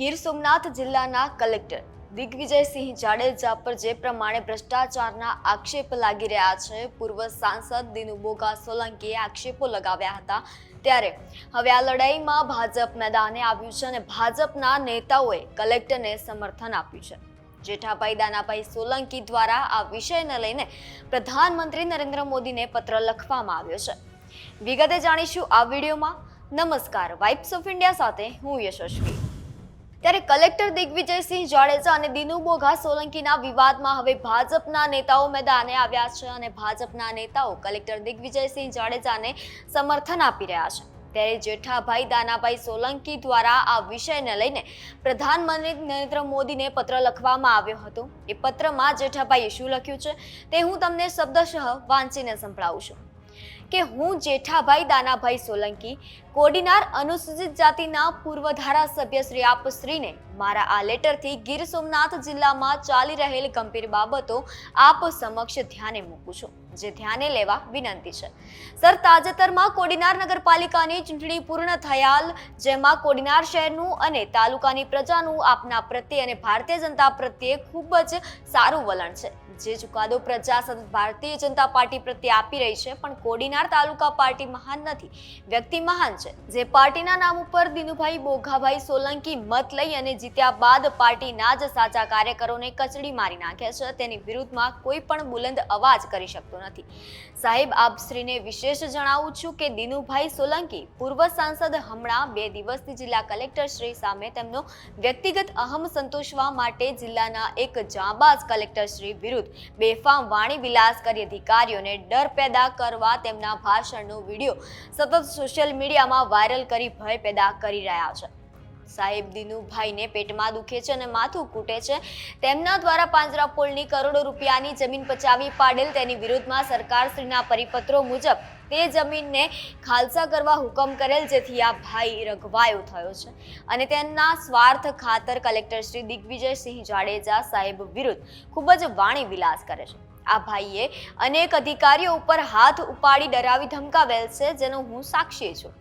ગીર સોમનાથ જિલ્લાના કલેક્ટર દિગ્વિજયસિંહ જાડેજા પર જે પ્રમાણે ભ્રષ્ટાચારના આક્ષેપ લાગી રહ્યા છે, પૂર્વ સાંસદ દિનુ બોગા સોલંકીએ આક્ષેપો લગાવ્યા હતા. ત્યારે હવે આ લડાઈમાં ભાજપ મેદાને આવ્યું છે અને ભાજપના નેતાઓએ કલેક્ટરને સમર્થન આપ્યું છે. જેઠાભાઈ દાનાભાઈ સોલંકી દ્વારા આ વિષયને લઈને પ્રધાનમંત્રી નરેન્દ્ર મોદીને પત્ર લખવામાં આવ્યો છે. વિગતે જાણીશું આ વિડીયોમાં. નમસ્કાર. વાઇબ્સ ઓફ ઇન્ડિયા સાથે હું યશસ્વી. ત્યારે કલેક્ટર દિગ્વિજયસિંહ જાડેજા અને દિનુ બોઘા સોલંકીના વિવાદમાં હવે ભાજપના નેતાઓ મેદાને આવ્યા છે અને ભાજપના નેતાઓ કલેક્ટર દિગ્વિજયસિંહ જાડેજાને સમર્થન આપી રહ્યા છે. ત્યારે જેઠાભાઈ દાનાભાઈ સોલંકી દ્વારા આ વિષયને લઈને પ્રધાનમંત્રી નરેન્દ્ર મોદીને પત્ર લખવામાં આવ્યો હતો. એ પત્રમાં જેઠાભાઈએ શું લખ્યું છે તે હું તમને શબ્દશઃ વાંચીને સંભળાવું છું. કે હું જેઠાભાઈ દાનાભાઈ સોલંકી, કોડીનાર અનુસૂચિત જાતિના પૂર્વ ધારાસભ્ય શ્રી આપશ્રીને મારા આ લેટરથી ગીર સોમનાથ જિલ્લામાં ચાલી રહેલ ગંભીર બાબતો આપ સમક્ષ ધ્યાને મૂકું છું, જે ધ્યાને લેવા વિનંતી છે. સર, તાજેતરમાં કોડીનાર નગરપાલિકાની ચૂંટણી પૂર્ણ થયાલ, જેમાં કોડીનાર શહેરનું અને તાલુકાની પ્રજાનું આપના પ્રત્યે અને ભારતીય જનતા પ્રત્યે ખૂબ જ સારું વલણ છે. જે ચુકાદો પ્રજા સતત ભારતીય જનતા પાર્ટી પ્રત્યે આપી રહી છે, પણ કોડીનાર તાલુકા પાર્ટી મહાન નથી. વ્યક્તિ મહાન છે, જે પાર્ટીના નામ ઉપર દિનુભાઈ બોઘાભાઈ સોલંકી મત લઈ અને જીત્યા બાદ પાર્ટીના જ સાચા કાર્યકરોને કચડી મારી નાખ્યા છે, તેની વિરુદ્ધમાં કોઈ પણ બુલંદ અવાજ કરી શકતો નથી. સાહેબ, આપ શ્રીને વિશેષ જણાવું છું કે દિનુભાઈ સોલંકી પૂર્વ સાંસદ હમણાં બે દિવસથી જિલ્લા કલેક્ટર શ્રી સામે તેમનો વ્યક્તિગત અહમ સંતોષવા માટે જિલ્લાના એક જાંબાઝ કલેક્ટર શ્રી વિરુદ્ધ બેફામ વાણી વિલાસ કરી અધિકારીઓને ડર પેદા કરવા તેમના ભાષણનો વીડિયો સતત સોશિયલ મીડિયામાં વાયરલ કરી ભય પેદા કરી રહ્યા છે. સાહેબ દિનુભાઈને પેટમાં દુખે છે અને માથું કૂટે છે. તેમના દ્વારા પાંજરાપોળની કરોડો રૂપિયાની જમીન પચાવી પાડેલ તેની વિરુદ્ધમાં સરકારશ્રીના પરિપત્રો મુજબ તે જમીનને ખાલસા કરવા હુકમ કરેલ જેથી આ ભાઈ રઘવાયો થયો છે. અને તેમના સ્વાર્થ ખાતર કલેક્ટર શ્રી દિગ્વિજયસિંહ જાડેજા સાહેબ વિરુદ્ધ ખૂબ જ વાણી વિલાસ કરે છે. આ ભાઈએ અનેક અધિકારીઓ ઉપર હાથ ઉપાડી ડરાવી ધમકાવેલ છે, જેનો હું સાક્ષી છું.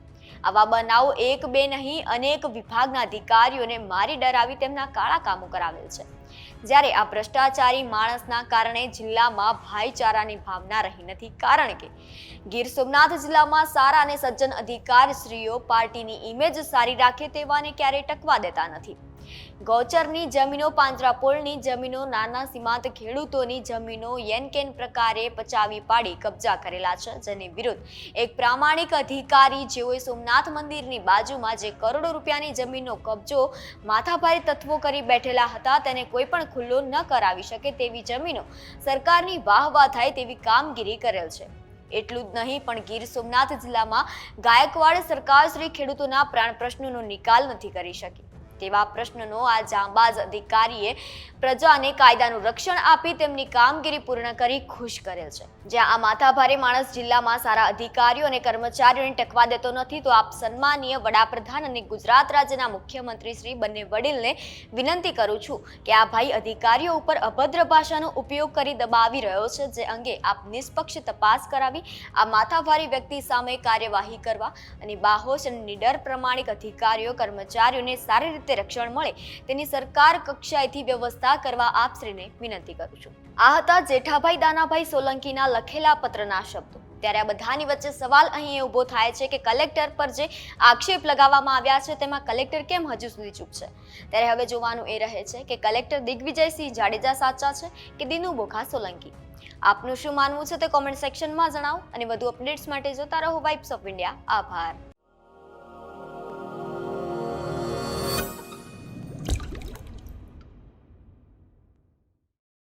આવા બનાવો એક બે નહીં, અનેક વિભાગના અધિકારીઓને મારી ડરાવી તેમના કાળા કામો કરાવેલ છે. જ્યારે આ ભ્રષ્ટાચારી માણસના કારણે જિલ્લામાં ભાઈચારાની ભાવના રહી નથી, કારણ કે ગીર સોમનાથ જિલ્લામાં સારા અને સજ્જન અધિકારશ્રીઓ પાર્ટીની ઇમેજ સારી રાખે તેવાને ક્યારેય ટકવા દેતા નથી. ગૌચરની જમીનો પાંજરાપોળની જમીનો, નાના સીમાંત ખેડૂતોની જમીનો, યેનકેન પ્રકારે પચાવી પાડી કબજા કરેલા છે, જેની વિરુદ્ધ એક પ્રામાણિક અધિકારી જેઓએ સોમનાથ મંદિરની બાજુમાં જે કરોડો રૂપિયાની જમીનનો કબજો માથાભારી તત્વો કરી બેઠેલા હતા, તેને કોઈ પણ ખુલ્લો ન કરાવી શકે તેવી જમીનો સરકારની વાહ વાહ થાય તેવી કામગીરી કરેલ છે. એટલું જ નહીં, પણ ગીર સોમનાથ જિલ્લામાં ગાયકવાડ સરકાર શ્રી ખેડૂતોના પ્રાણ પ્રશ્નોનો નિકાલ નથી કરી શકી. તેવા પ્રશ્નનો આ જાંબાજ અધિકારીએ પ્રજાને કાયદાનું રક્ષણ આપી તેમની કામગીરી પૂર્ણ કરી ખુશ કરેલ છે. જ્યાં આ માથાભારે માણસ જિલ્લામાં સારા અધિકારીઓ અને કર્મચારીઓને ટકવા દેતો નથી, તો આપ સન્માનીય વડાપ્રધાન અને ગુજરાત રાજ્યના મુખ્યમંત્રી શ્રી બંને વડીલને વિનંતી કરું છું કે આ ભાઈ અધિકારીઓ ઉપર અભદ્ર ભાષાનો ઉપયોગ કરી દબાવી રહ્યો છે, જે અંગે આપ નિષ્પક્ષ તપાસ કરાવી, આ માથાભારી વ્યક્તિ સામે કાર્યવાહી કરવા અને બાહોશ અને નિડર પ્રમાણિક અધિકારીઓ, કર્મચારીઓને સારી રીતે રક્ષણ મળે, તેની સરકાર કક્ષાએથી વ્યવસ્થા કરવા આપશ્રીને વિનંતી કરું છું. આ હતા જેઠાભાઈ દાનાભાઈ સોલંકીના લખેલા પત્રના શબ્દો. ત્યારે આ બધાની વચ્ચે સવાલ અહીં એ ઊભો થાય છે કે કલેક્ટર પર જે આક્ષેપ લગાવવામાં આવ્યા છે, તેમાં કલેક્ટર કેમ હજુ સુધી ચૂપ છે? ત્યારે હવે જોવાનું એ રહે છે કે કલેક્ટર દિગ્વિજયસિંહ જાડેજા સાચા છે કે દિનુ બોખા સોલંકી? આપનું શું માનવું છે તે કોમેન્ટ સેક્શનમાં જણાવો અને વધુ અપડેટ્સ માટે જોતા રહો વાઇબ્સ ઓફ ઇન્ડિયા આભાર.